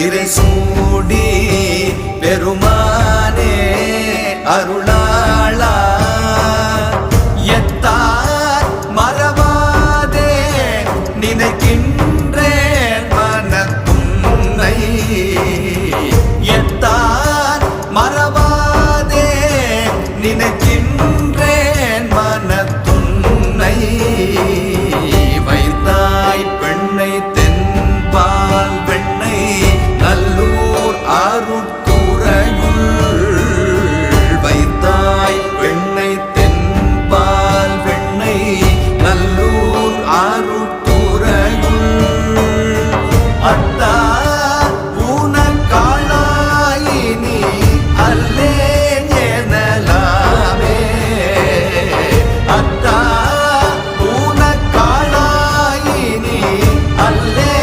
திரை சூடி பெருமானே அருளாளா. எத்தார் மறவாதே நினைக்கின்றேன் மனத்துன்னை.